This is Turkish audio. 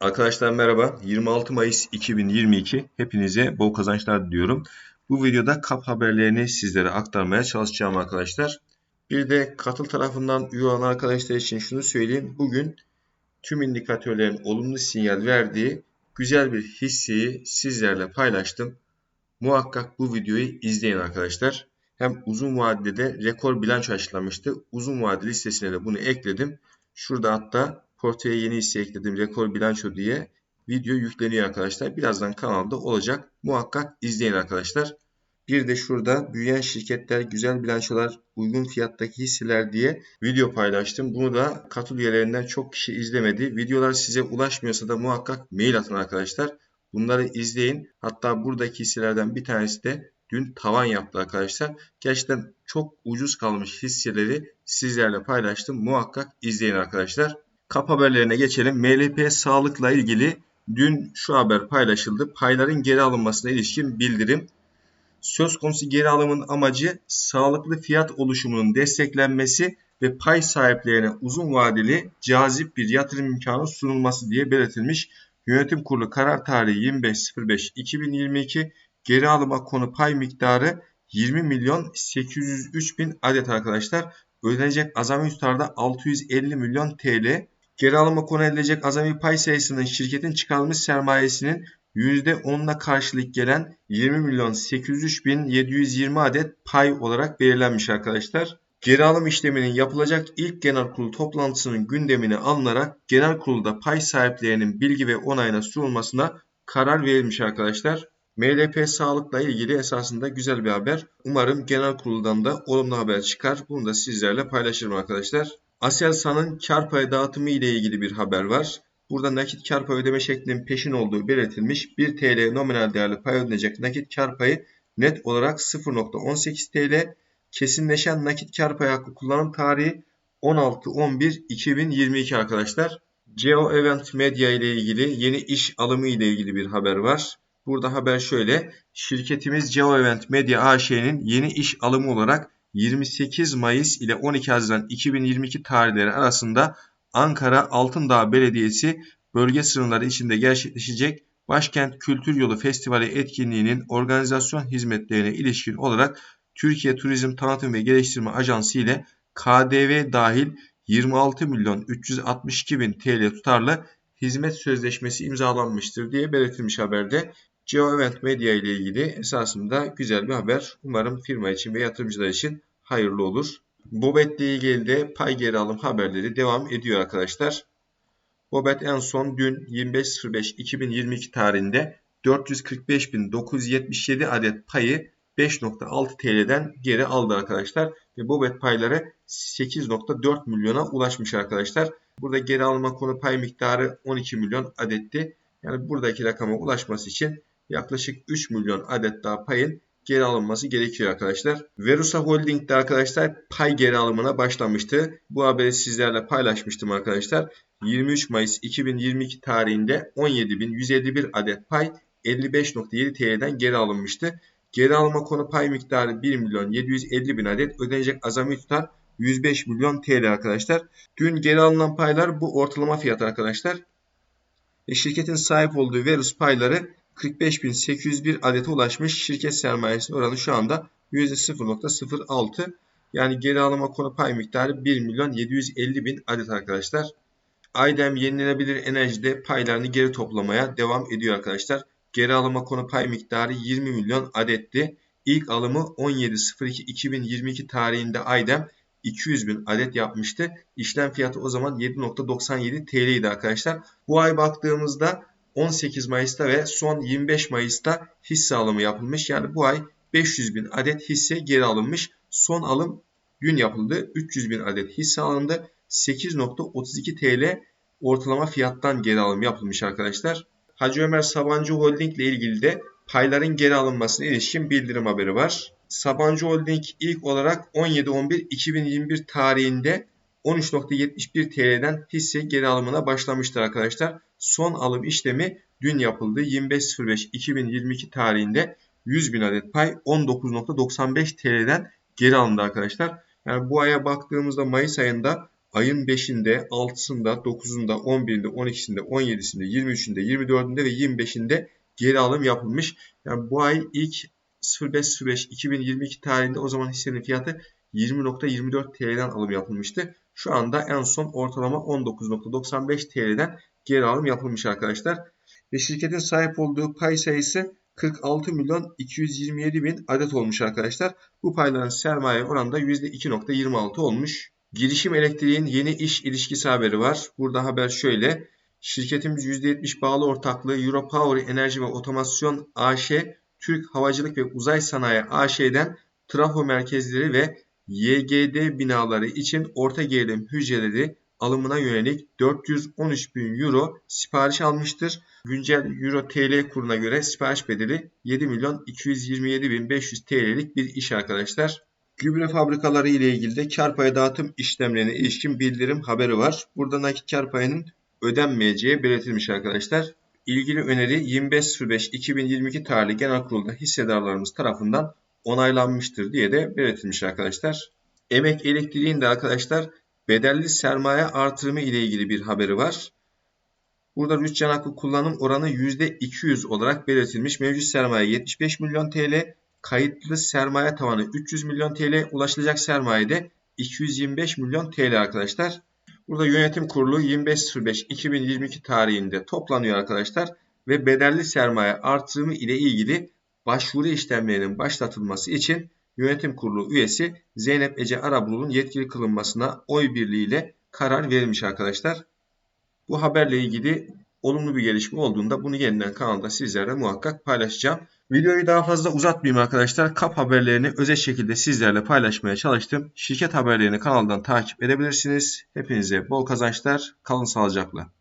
Arkadaşlar merhaba. 26 Mayıs 2022. Hepinize bol kazançlar diliyorum. Bu videoda kap haberlerini sizlere aktarmaya çalışacağım arkadaşlar. Bir de katıl tarafından üye olan arkadaşlar için şunu söyleyeyim. Bugün tüm indikatörlerin olumlu sinyal verdiği güzel bir hisseyi sizlerle paylaştım. Muhakkak bu videoyu izleyin arkadaşlar. Hem uzun vadede de rekor bilanço açıklamıştı. Uzun vadeli listesine de bunu ekledim. Şurada hatta portaya yeni hisse ekledim rekor bilanço diye video yükleniyor arkadaşlar. Birazdan kanalda olacak. Muhakkak izleyin arkadaşlar. Bir de şurada büyüyen şirketler, güzel bilançolar, uygun fiyattaki hisseler diye video paylaştım. Bunu da katıl üyelerinden çok kişi izlemedi. Videolar size ulaşmıyorsa da muhakkak mail atın arkadaşlar. Bunları izleyin. Hatta buradaki hisselerden bir tanesi de dün tavan yaptı arkadaşlar. Gerçekten çok ucuz kalmış hisseleri sizlerle paylaştım. Muhakkak izleyin arkadaşlar. Kap haberlerine geçelim. MLP sağlıkla ilgili dün şu haber paylaşıldı. Payların geri alınmasına ilişkin bildirim. Söz konusu geri alımın amacı sağlıklı fiyat oluşumunun desteklenmesi ve pay sahiplerine uzun vadeli cazip bir yatırım imkanı sunulması diye belirtilmiş. Yönetim Kurulu karar tarihi 25.05.2022 geri alıma konu pay miktarı 20 milyon 803 bin adet arkadaşlar. Ödenecek azami tutarda 650 milyon TL. Geri alıma konu edilecek azami pay sayısının şirketin çıkarılmış sermayesinin %10'una karşılık gelen 20 milyon 803 bin 720 adet pay olarak belirlenmiş arkadaşlar. Geri alım işleminin yapılacak ilk genel kurul toplantısının gündemine alınarak genel kurulda pay sahiplerinin bilgi ve onayına sunulmasına karar verilmiş arkadaşlar. MLP sağlıkla ilgili esasında güzel bir haber. Umarım genel kuruldan da olumlu haber çıkar. Bunu da sizlerle paylaşırım arkadaşlar. Aselsan'ın kar payı dağıtımı ile ilgili bir haber var. Burada nakit kar payı ödeme şeklinin peşin olduğu belirtilmiş. 1 TL nominal değerli pay ödenecek nakit kar payı net olarak 0.18 TL. Kesinleşen nakit kar payı hakkı kullanım tarihi 16.11.2022 arkadaşlar. Geo Event Media ile ilgili yeni iş alımı ile ilgili bir haber var. Burada haber şöyle. Şirketimiz Geo Event Media AŞ'nin yeni iş alımı olarak 28 Mayıs ile 12 Haziran 2022 tarihleri arasında Ankara Altındağ Belediyesi bölge sınırları içinde gerçekleşecek Başkent Kültür Yolu Festivali etkinliğinin organizasyon hizmetlerine ilişkin olarak Türkiye Turizm Tanıtım ve Geliştirme Ajansı ile KDV dahil 26 milyon 362 bin TL tutarlı hizmet sözleşmesi imzalanmıştır diye belirtilmiş haberde. GeoEvent Media ile ilgili esasında güzel bir haber. Umarım firma için ve yatırımcılar için hayırlı olur. Bobet ile ilgili de pay geri alım haberleri devam ediyor arkadaşlar. Bobet en son dün 25.05.2022 tarihinde 445.977 adet payı 5.6 TL'den geri aldı arkadaşlar. Ve Bobet payları 8.4 milyona ulaşmış arkadaşlar. Burada geri alma konu pay miktarı 12 milyon adetti. Yani buradaki rakama ulaşması için yaklaşık 3 milyon adet daha payın geri alınması gerekiyor arkadaşlar. Verusa Holding de arkadaşlar pay geri alımına başlamıştı. Bu haberi sizlerle paylaşmıştım arkadaşlar. 23 Mayıs 2022 tarihinde 17.151 adet pay 55.7 TL'den geri alınmıştı. Geri alma konu pay miktarı 1 milyon 750 bin adet ödenecek azami tutar 105 milyon TL arkadaşlar. Dün geri alınan paylar bu ortalama fiyat arkadaşlar. E, şirketin sahip olduğu Verus payları 45.801 adete ulaşmış. Şirket sermayesi oranı şu anda %0.06. Yani geri alıma konu pay miktarı 1 milyon 750 bin adet arkadaşlar. Aydem yenilenebilir enerjide paylarını geri toplamaya devam ediyor arkadaşlar. Geri alıma konu pay miktarı 20 milyon adetti. İlk alımı 17.02.2022 tarihinde Aydem 200 bin adet yapmıştı. İşlem fiyatı o zaman 7.97 TL idi arkadaşlar. Bu ay baktığımızda 18 Mayıs'ta ve son 25 Mayıs'ta hisse alımı yapılmış. Yani bu ay 500 bin adet hisse geri alınmış. Son alım dün yapıldı. 300 bin adet hisse alındı. 8.32 TL ortalama fiyattan geri alım yapılmış arkadaşlar. Hacı Ömer Sabancı Holding ile ilgili de payların geri alınmasına ilişkin bildirim haberi var. Sabancı Holding ilk olarak 17-11-2021 tarihinde 13.71 TL'den hisse geri alımına başlamıştır arkadaşlar. Son alım işlemi dün yapıldı. 25.05.2022 tarihinde 100 bin adet pay 19.95 TL'den geri alındı arkadaşlar. Yani bu aya baktığımızda Mayıs ayında ayın 5'inde, 6'sında, 9'unda, 11'inde, 12'sinde, 17'sinde, 23'ünde, 24'ünde ve 25'inde geri alım yapılmış. Yani bu ay ilk 05.05.2022 tarihinde o zaman hissenin fiyatı 20.24 TL'den alım yapılmıştı. Şu anda en son ortalama 19.95 TL'den geri alım yapılmış arkadaşlar. Ve şirketin sahip olduğu pay sayısı 46 milyon 227 bin adet olmuş arkadaşlar. Bu payların sermaye oranında %2.26 olmuş. Girişim Elektriğin yeni iş ilişkisi haberi var. Burada haber şöyle. Şirketimiz %70 bağlı ortaklığı Europower Enerji ve Otomasyon AŞ, Türk Havacılık ve Uzay Sanayi AŞ'den trafo merkezleri ve YGD binaları için orta gerilim hücreleri alımına yönelik 413 bin euro sipariş almıştır. Güncel euro TL kuruna göre sipariş bedeli 7 milyon 227 bin 500 TL'lik bir iş arkadaşlar. Gübre fabrikaları ile ilgili de kar payı dağıtım işlemlerine ilişkin bildirim haberi var. Burada nakit kar payının ödenmeyeceği belirtilmiş arkadaşlar. İlgili öneri 25.05.2022 tarihli genel kurulda hissedarlarımız tarafından onaylanmıştır diye de belirtilmiş arkadaşlar. Emek elektriğin de arkadaşlar bedelli sermaye artırımı ile ilgili bir haberi var. Burada rütçen hakkı kullanım oranı %200 olarak belirtilmiş. Mevcut sermaye 75 milyon TL, kayıtlı sermaye tavanı 300 milyon TL, ulaşılacak sermaye de 225 milyon TL arkadaşlar. Burada yönetim kurulu 25.05.2022 tarihinde toplanıyor arkadaşlar ve bedelli sermaye artırımı ile ilgili başvuru işlemlerinin başlatılması için yönetim kurulu üyesi Zeynep Ece Arabulu'nun yetkili kılınmasına oy birliğiyle karar verilmiş arkadaşlar. Bu haberle ilgili olumlu bir gelişme olduğunda bunu yeniden kanalda sizlerle muhakkak paylaşacağım. Videoyu daha fazla uzatmayayım arkadaşlar. Kap haberlerini özel şekilde sizlerle paylaşmaya çalıştım. Şirket haberlerini kanaldan takip edebilirsiniz. Hepinize bol kazançlar. Kalın sağlıcakla.